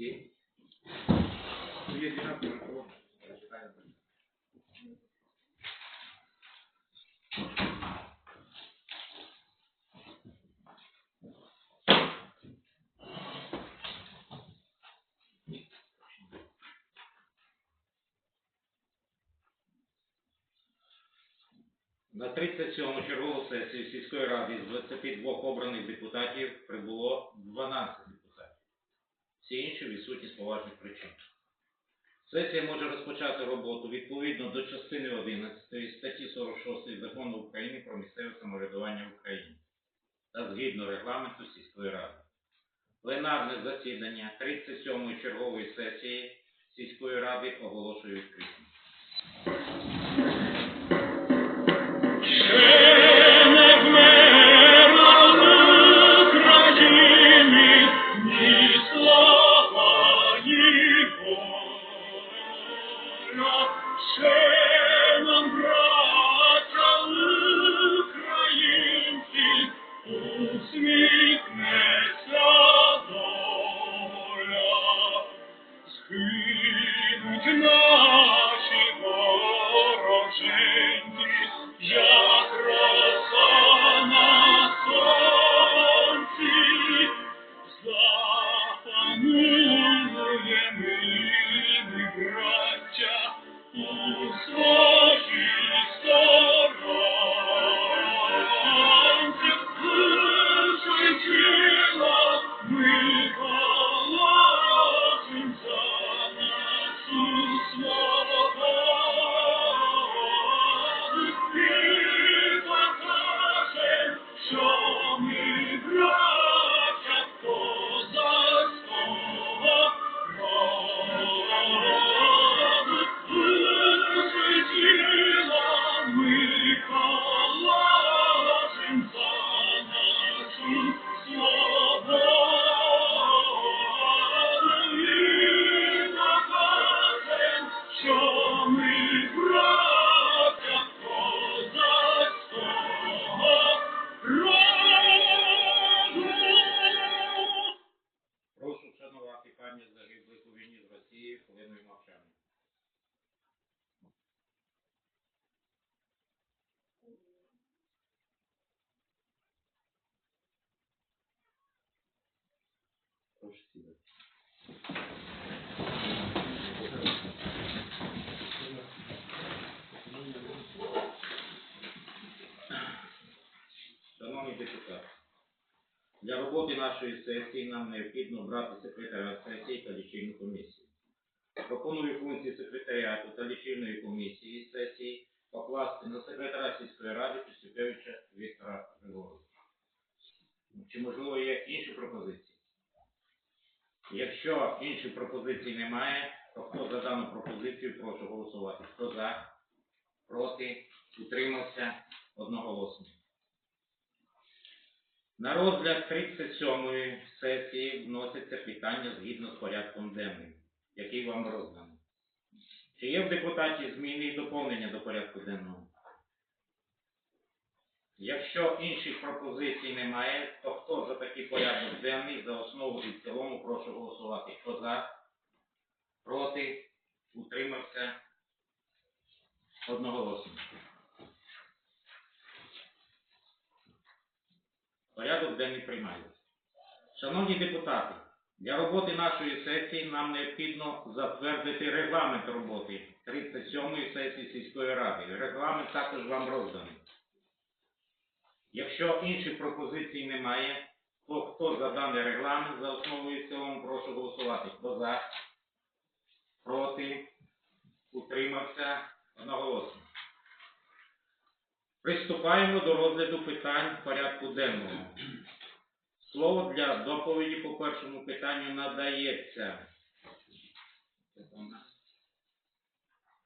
Всі? Є 12 років. Читаємо. На 37-му чергову сесію сільської ради з 22 обраних депутатів прибуло 12 депутатів. Всі інші відсутні з поважних причин. Сесія може розпочати роботу відповідно до частини 11 статті 46 Закону України про місцеве самоврядування в Україні та згідно регламенту сільської ради. Пленарне засідання 37-ї чергової сесії сільської ради оголошую відкритим. tomorrow. Мовчання. Шановні депутати, для роботи нашої сесії нам необхідно обрати секретаря сесії та лічильну комісію. Пропоную функції секретаріату та лічильної комісії сесії покласти на секретаря сільської ради Пістюкевича Віктора Григоровича. Чи можливо є інші пропозиції? Якщо інших пропозицій немає, то хто за дану пропозицію, прошу голосувати. Хто за, проти, утримався одноголосно. На розгляд 37-ї сесії вноситься питання згідно з порядком денним, який вам розданий. Чи є в депутаті зміни і доповнення до порядку денного? Якщо інших пропозицій немає, то хто за такий порядок денний за основу і в цілому прошу голосувати. Хто за, проти, утримався одноголосно. Порядок денний приймається. Шановні депутати, для роботи нашої сесії нам необхідно затвердити регламент роботи 37-ї сесії сільської ради. Регламент також вам розданий. Якщо інших пропозицій немає, то хто за даний регламент за основу і цілому прошу голосувати. Хто за? Проти? Утримався? Одноголосно. Приступаємо до розгляду питань порядку денного. Слово для доповіді по першому питанню надається.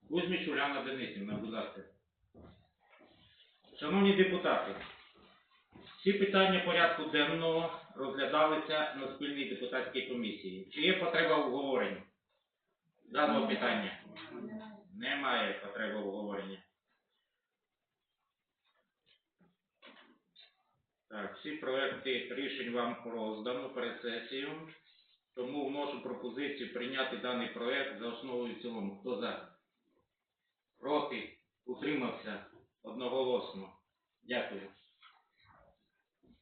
Кузьміч Уляна Денисівна, будь ласка. Шановні депутати, всі питання порядку денного розглядалися на спільній депутатській комісії. Чи є потреба в обговоренні даного питання? Немає потреби в обговоренні. Всі проекти рішень вам роздано перед сесією. Тому вношу пропозицію прийняти даний проект за основу і в цілому. Хто за? Проти? Утримався? Одноголосно. Дякую.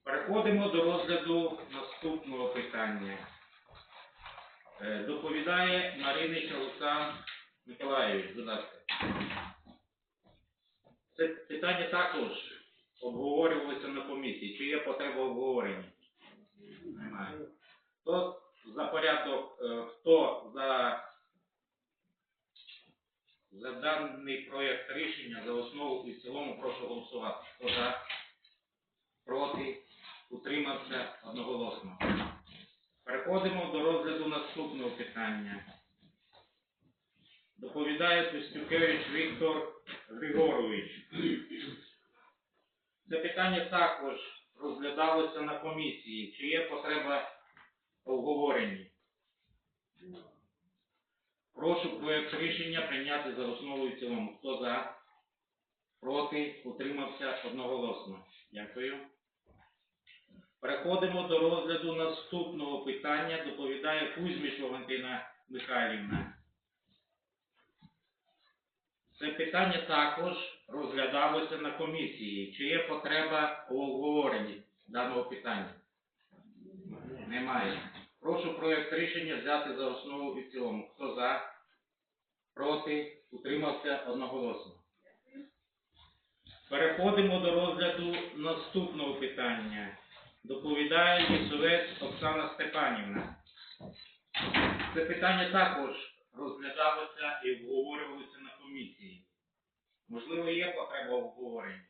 Переходимо до розгляду наступного питання. Е, Доповідає Маринич Олександр Миколаївич, будь ласка. Це питання також обговорювалося на комісії. Є потреба в обговоренні? Немає. Хто за порядок, е, хто за, за даний проєкт рішення за основу і в цілому прошу голосувати. Хто за? Проти? Утримався одноголосно. Переходимо до розгляду наступного питання. Доповідає Костюкевич Віктор Григорович. Це питання також розглядалося на комісії. Чи є потреба обговоренні? Прошу проект рішення прийняти за основу і цілому. Хто за? Проти? Утримався одноголосно. Дякую. Переходимо до розгляду наступного питання. Доповідає Кузьміч Валентина Михайлівна. Це питання також розглядалося на комісії. Чи є потреба у обговоренні даного питання? Немає. Прошу проект рішення взяти за основу і в цілому. Хто за? Проти? Утримався одноголосно. Переходимо до розгляду наступного питання. Доповідає лісовець Оксана Степанівна. Це питання також розглядалося і обговорювалося на комісії. Можливо, є потреба в обговоренні?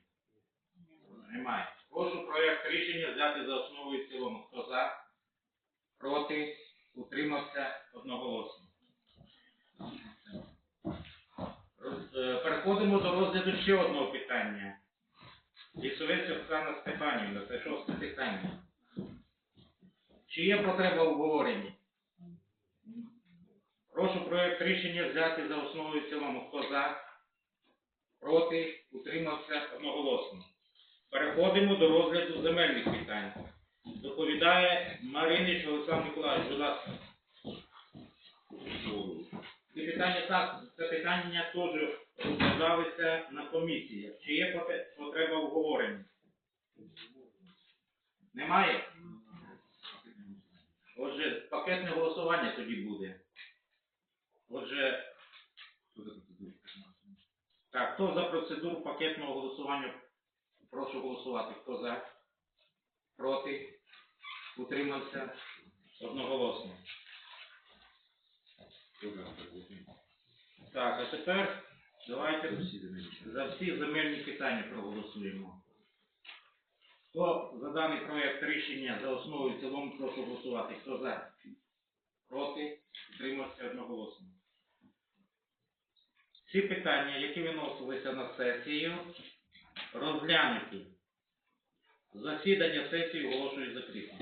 Немає. Прошу проект рішення взяти за основу і в цілому. Хто за? Проти? Утримався одноголосно. Е, Переходимо до розгляду ще одного питання. Лісовець Оксана Степанівна, це шосте питання. Чи є потреба в обговоренні? Прошу проект рішення взяти за основу і в цілому. Хто за? Проти? Утримався одноголосно. Переходимо до розгляду земельних питань. Доповідає Маринич Олександр Миколаївич, будь ласка. Це питання так, це питання теж розглядалися на комісіях. Чи є потреба в обговоренні? Немає? Отже, пакетне голосування тоді буде. Отже, так, хто за процедуру пакетного голосування? Прошу голосувати. Хто за? Проти? Утримався? Одноголосно. Так, а тепер давайте за всі земельні питання проголосуємо. Хто за даний проект рішення за основу і цілому прошу голосувати? Хто за? Проти? Утримався одноголосно. Всі питання, які виносилися на сесію, розглянуті. Засідання сесії оголошую закритим.